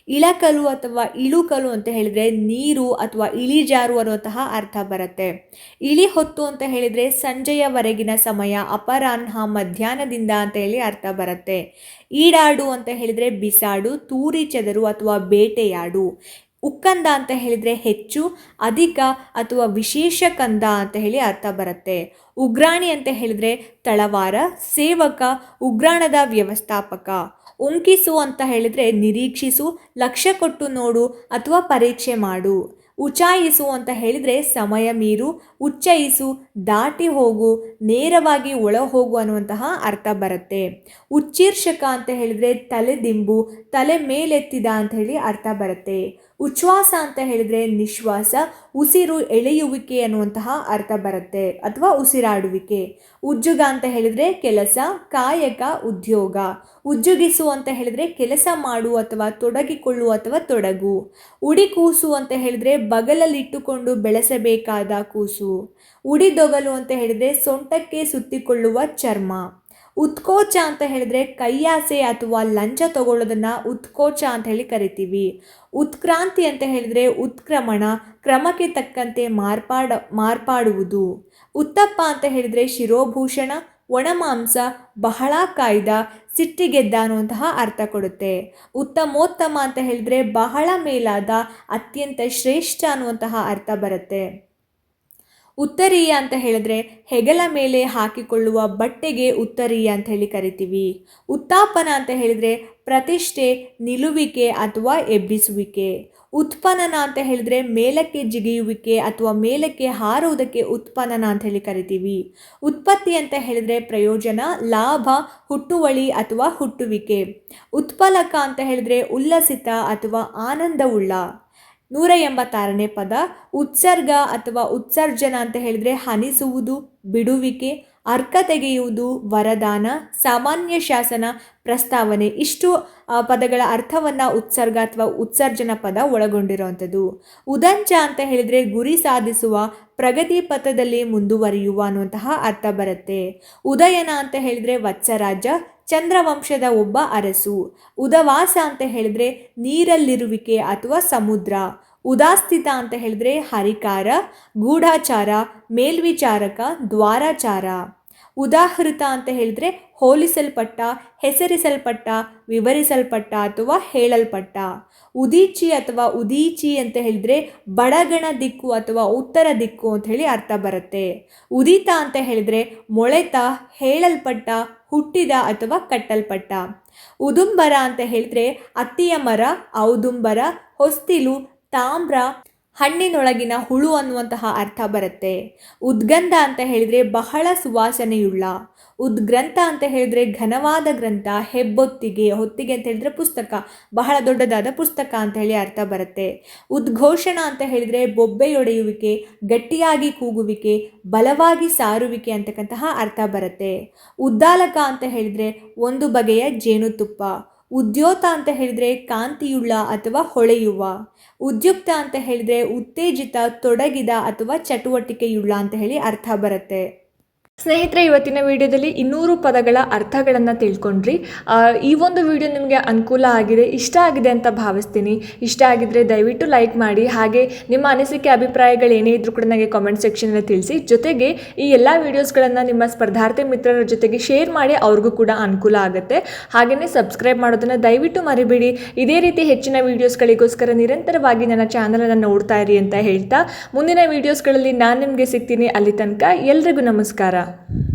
ಇಳಕಲು ಅಥವಾ ಇಳುಕಲು ಅಂತ ಹೇಳಿದ್ರೆ ನೀರು ಅಥವಾ ಇಳಿಜಾರು ಅನ್ನುವಂತಹ ಅರ್ಥ ಬರುತ್ತೆ. ಇಳಿ ಹೊತ್ತು ಅಂತ ಹೇಳಿದ್ರೆ ಸಂಜೆಯವರೆಗಿನ ಸಮಯ, ಅಪರಾಹ್ನ ಮಧ್ಯಾಹ್ನದಿಂದ ಅಂತ ಹೇಳಿ ಅರ್ಥ ಬರುತ್ತೆ. ಈಡಾಡು ಅಂತ ಹೇಳಿದ್ರೆ ಬಿಸಾಡು, ತೂರಿ ಚದರು ಅಥವಾ ಬೇಟೆಯಾಡು. ಉಕ್ಕಂದ ಅಂತ ಹೇಳಿದರೆ ಹೆಚ್ಚು, ಅಧಿಕ ಅಥವಾ ವಿಶೇಷ ಕಂದ ಅಂತ ಹೇಳಿ ಅರ್ಥ ಬರುತ್ತೆ. ಉಗ್ರಾಣಿ ಅಂತ ಹೇಳಿದರೆ ತಳವಾರ, ಸೇವಕ, ಉಗ್ರಾಣದ ವ್ಯವಸ್ಥಾಪಕ. ಉಂಕಿಸು ಅಂತ ಹೇಳಿದರೆ ನಿರೀಕ್ಷಿಸು, ಲಕ್ಷ್ಯ ಕೊಟ್ಟು ನೋಡು ಅಥವಾ ಪರೀಕ್ಷೆ ಮಾಡು. ಉಚಾಯಿಸು ಅಂತ ಹೇಳಿದರೆ ಸಮಯ ಮೀರು, ಉಚ್ಚಯಿಸು, ದಾಟಿ ಹೋಗು, ನೇರವಾಗಿ ಒಳ ಹೋಗು ಅನ್ನುವಂತಹ ಅರ್ಥ ಬರುತ್ತೆ. ಉಚ್ಚೀರ್ಷಕ ಅಂತ ಹೇಳಿದರೆ ತಲೆದಿಂಬು ತಲೆ ಮೇಲೆತ್ತಿದ ಅಂತ ಹೇಳಿ ಅರ್ಥ ಬರುತ್ತೆ. ಉಚ್ಛ್ವಾಸ ಅಂತ ಹೇಳಿದರೆ ನಿಶ್ವಾಸ, ಉಸಿರು ಎಳೆಯುವಿಕೆ ಅನ್ನುವಂತಹ ಅರ್ಥ ಬರುತ್ತೆ ಅಥವಾ ಉಸಿರಾಡುವಿಕೆ. ಉಜ್ಜುಗ ಅಂತ ಹೇಳಿದರೆ ಕೆಲಸ, ಕಾಯಕ, ಉದ್ಯೋಗ. ಉಜ್ಜುಗಿಸು ಅಂತ ಹೇಳಿದರೆ ಕೆಲಸ ಮಾಡು ಅಥವಾ ತೊಡಗಿಕೊಳ್ಳು ಅಥವಾ ತೊಡಗು. ಉಡಿ ಕೂಸು ಅಂತ ಹೇಳಿದರೆ ಬಗಲಲ್ಲಿಟ್ಟುಕೊಂಡು ಬೆಳೆಸಬೇಕಾದ ಕೂಸು. ಉಡಿದೊಗಲು ಅಂತ ಹೇಳಿದರೆ ಸೊಂಟಕ್ಕೆ ಸುತ್ತಿಕೊಳ್ಳುವ ಚರ್ಮ. ಉತ್ಕೋಚ ಅಂತ ಹೇಳಿದ್ರೆ ಕೈಯಾಸೆ ಅಥವಾ ಲಂಚ ತಗೊಳ್ಳೋದನ್ನು ಉತ್ಕೋಚ ಅಂತ ಹೇಳಿ ಕರಿತೀವಿ. ಉತ್ಕ್ರಾಂತಿ ಅಂತ ಹೇಳಿದ್ರೆ ಉತ್ಕ್ರಮಣ, ಕ್ರಮಕ್ಕೆ ತಕ್ಕಂತೆ ಮಾರ್ಪಾಡ, ಮಾರ್ಪಾಡುವುದು. ಉತ್ತಪ್ಪ ಅಂತ ಹೇಳಿದ್ರೆ ಶಿರೋಭೂಷಣ, ಒಣಮಾಂಸ, ಬಹಳ ಕಾಯ್ದ, ಸಿಟ್ಟಿಗೆದ್ದ ಅನ್ನುವಂತಹ ಅರ್ಥ ಕೊಡುತ್ತೆ. ಉತ್ತಮೋತ್ತಮ ಅಂತ ಹೇಳಿದ್ರೆ ಬಹಳ ಮೇಲಾದ, ಅತ್ಯಂತ ಶ್ರೇಷ್ಠ ಅನ್ನುವಂತಹ ಅರ್ಥ ಬರುತ್ತೆ. ಉತ್ತರೀಯ ಅಂತ ಹೇಳಿದ್ರೆ ಹೆಗಲ ಮೇಲೆ ಹಾಕಿಕೊಳ್ಳುವ ಬಟ್ಟೆಗೆ ಉತ್ತರೀಯ ಅಂತ ಹೇಳಿ ಕರಿತೀವಿ. ಉತ್ತಾಪನ ಅಂತ ಹೇಳಿದರೆ ಪ್ರತಿಷ್ಠೆ, ನಿಲುವಿಕೆ ಅಥವಾ ಎಬ್ಬಿಸುವಿಕೆ. ಉತ್ಪನ್ನನ ಅಂತ ಹೇಳಿದ್ರೆ ಮೇಲಕ್ಕೆ ಜಿಗಿಯುವಿಕೆ ಅಥವಾ ಮೇಲಕ್ಕೆ ಹಾರುವುದಕ್ಕೆ ಉತ್ಪನ್ನನ ಅಂತ ಹೇಳಿ ಕರಿತೀವಿ. ಉತ್ಪತ್ತಿ ಅಂತ ಹೇಳಿದ್ರೆ ಪ್ರಯೋಜನ, ಲಾಭ, ಹುಟ್ಟುವಳಿ ಅಥವಾ ಹುಟ್ಟುವಿಕೆ. ಉತ್ಪಲಕ ಅಂತ ಹೇಳಿದ್ರೆ ಉಲ್ಲಸಿತ ಅಥವಾ ಆನಂದವುಳ್ಳ. ನೂರ ಎಂಬತ್ತಾರನೇ ಪದ. ಉತ್ಸರ್ಗ ಅಥವಾ ಉತ್ಸರ್ಜನ ಅಂತ ಹೇಳಿದ್ರೆ ಹನಿಸುವುದು, ಬಿಡುವಿಕೆ, ಅರ್ಕ ತೆಗೆಯುವುದು, ವರದಾನ, ಸಾಮಾನ್ಯ ಶಾಸನ, ಪ್ರಸ್ತಾವನೆ. ಇಷ್ಟು ಪದಗಳ ಅರ್ಥವನ್ನು ಉತ್ಸರ್ಗ ಅಥವಾ ಉತ್ಸರ್ಜನ ಪದ ಒಳಗೊಂಡಿರುವಂಥದ್ದು. ಉದಂಚ ಅಂತ ಹೇಳಿದರೆ ಗುರಿ ಸಾಧಿಸುವ, ಪ್ರಗತಿ ಪಥದಲ್ಲಿ ಮುಂದುವರಿಯುವ ಅನ್ನುವಂತಹ ಅರ್ಥ ಬರುತ್ತೆ. ಉದಯನ ಅಂತ ಹೇಳಿದರೆ ವತ್ಸರಾಜ ಚಂದ್ರವಂಶದ ಒಬ್ಬ ಅರಸು. ಉದವಾಸ ಅಂತ ಹೇಳಿದ್ರೆ ನೀರಲ್ಲಿರುವಿಕೆ ಅಥವಾ ಸಮುದ್ರ. ಉದಾಸ್ಥಿತ ಅಂತ ಹೇಳಿದ್ರೆ ಹರಿಕಾರ, ಗೂಢಾಚಾರ, ಮೇಲ್ವಿಚಾರಕ, ದ್ವಾರಾಚಾರ. ಉದಾಹೃತ ಅಂತ ಹೇಳಿದ್ರೆ ಹೋಲಿಸಲ್ಪಟ್ಟ, ಹೆಸರಿಸಲ್ಪಟ್ಟ, ವಿವರಿಸಲ್ಪಟ್ಟ ಅಥವಾ ಹೇಳಲ್ಪಟ್ಟ. ಉದೀಚಿ ಅಥವಾ ಉದೀಚಿ ಅಂತ ಹೇಳಿದ್ರೆ ಬಡಗಣ ದಿಕ್ಕು ಅಥವಾ ಉತ್ತರ ದಿಕ್ಕು ಅಂತ ಹೇಳಿ ಅರ್ಥ ಬರುತ್ತೆ. ಉದಿತ ಅಂತ ಹೇಳಿದ್ರೆ ಮೊಳೆತ, ಹೇಳಲ್ಪಟ್ಟ, ಹುಟ್ಟಿದ ಅಥವಾ ಕಟ್ಟಲ್ಪಟ್ಟ. ಉದುಂಬರ ಅಂತ ಹೇಳಿದ್ರೆ ಅತ್ತಿಯ ಮರ, ಔದುಂಬರ, ಹೊಸ್ತಿಲು, ತಾಮ್ರ ಹಣ್ಣಿನೊಳಗಿನ ಹುಳು ಅನ್ನುವಂತಹ ಅರ್ಥ ಬರುತ್ತೆ. ಉದ್ಗಂಧ ಅಂತ ಹೇಳಿದರೆ ಬಹಳ ಸುವಾಸನೆಯುಳ್ಳ, ಉದ್ಗ್ರಂಥ ಅಂತ ಹೇಳಿದ್ರೆ ಘನವಾದ ಗ್ರಂಥ, ಹೆಬ್ಬೊತ್ತಿಗೆ, ಹೊತ್ತಿಗೆ ಅಂತ ಹೇಳಿದ್ರೆ ಪುಸ್ತಕ, ಬಹಳ ದೊಡ್ಡದಾದ ಪುಸ್ತಕ ಅಂತ ಹೇಳಿ ಅರ್ಥ ಬರುತ್ತೆ. ಉದ್ಘೋಷಣ ಅಂತ ಹೇಳಿದ್ರೆ ಬೊಬ್ಬೆಯೊಡೆಯುವಿಕೆ, ಗಟ್ಟಿಯಾಗಿ ಕೂಗುವಿಕೆ, ಬಲವಾಗಿ ಸಾರುವಿಕೆ ಅಂತಕ್ಕಂತಹ ಅರ್ಥ ಬರುತ್ತೆ. ಉದ್ದಾಲಕ ಅಂತ ಹೇಳಿದ್ರೆ ಒಂದು ಬಗೆಯ ಜೇನುತುಪ್ಪ ಉದ್ಯೋತ ಅಂತ ಹೇಳಿದ್ರೆ ಕಾಂತಿಯುಳ್ಳ ಅಥವಾ ಹೊಳೆಯುವ, ಉದ್ಯುಕ್ತ ಅಂತ ಹೇಳಿದ್ರೆ ಉತ್ತೇಜಿತ, ತೊಡಗಿದ ಅಥವಾ ಚಟುವಟಿಕೆಯುಳ್ಳ ಅಂತ ಹೇಳಿ ಅರ್ಥ ಬರುತ್ತೆ. ಸ್ನೇಹಿತರೆ, ಇವತ್ತಿನ ವಿಡಿಯೋದಲ್ಲಿ ಇನ್ನೂರು ಪದಗಳ ಅರ್ಥಗಳನ್ನು ತಿಳ್ಕೊಂಡ್ರಿ. ಈ ಒಂದು ವಿಡಿಯೋ ನಿಮಗೆ ಅನುಕೂಲ ಆಗಿದೆ, ಇಷ್ಟ ಆಗಿದೆ ಅಂತ ಭಾವಿಸ್ತೀನಿ. ಇಷ್ಟ ಆಗಿದ್ರೆ ದಯವಿಟ್ಟು ಲೈಕ್ ಮಾಡಿ, ಹಾಗೆ ನಿಮ್ಮ ಅನಿಸಿಕೆ, ಅಭಿಪ್ರಾಯಗಳು ಏನೇ ಇದ್ರೂ ಕೂಡ ನನಗೆ ಕಾಮೆಂಟ್ ಸೆಕ್ಷನಲ್ಲಿ ತಿಳಿಸಿ. ಜೊತೆಗೆ ಈ ಎಲ್ಲ ವೀಡಿಯೋಸ್ಗಳನ್ನು ನಿಮ್ಮ ಸ್ಪರ್ಧಾರ್ಥಿ ಮಿತ್ರರ ಜೊತೆಗೆ ಶೇರ್ ಮಾಡಿ ಅವ್ರಿಗೂ ಕೂಡ ಅನುಕೂಲ ಆಗುತ್ತೆ. ಹಾಗೆಯೇ ಸಬ್ಸ್ಕ್ರೈಬ್ ಮಾಡೋದನ್ನು ದಯವಿಟ್ಟು ಮರಿಬೇಡಿ. ಇದೇ ರೀತಿ ಹೆಚ್ಚಿನ ವೀಡಿಯೋಸ್ಗಳಿಗೋಸ್ಕರ ನಿರಂತರವಾಗಿ ನನ್ನ ಚಾನಲನ್ನು ನೋಡ್ತಾ ಇರಿ ಅಂತ ಹೇಳ್ತಾ, ಮುಂದಿನ ವೀಡಿಯೋಸ್ಗಳಲ್ಲಿ ನಾನು ನಿಮಗೆ ಸಿಗ್ತೀನಿ ಅಲ್ಲಿ ತನಕ. ಎಲ್ರಿಗೂ ನಮಸ್ಕಾರ. Bora!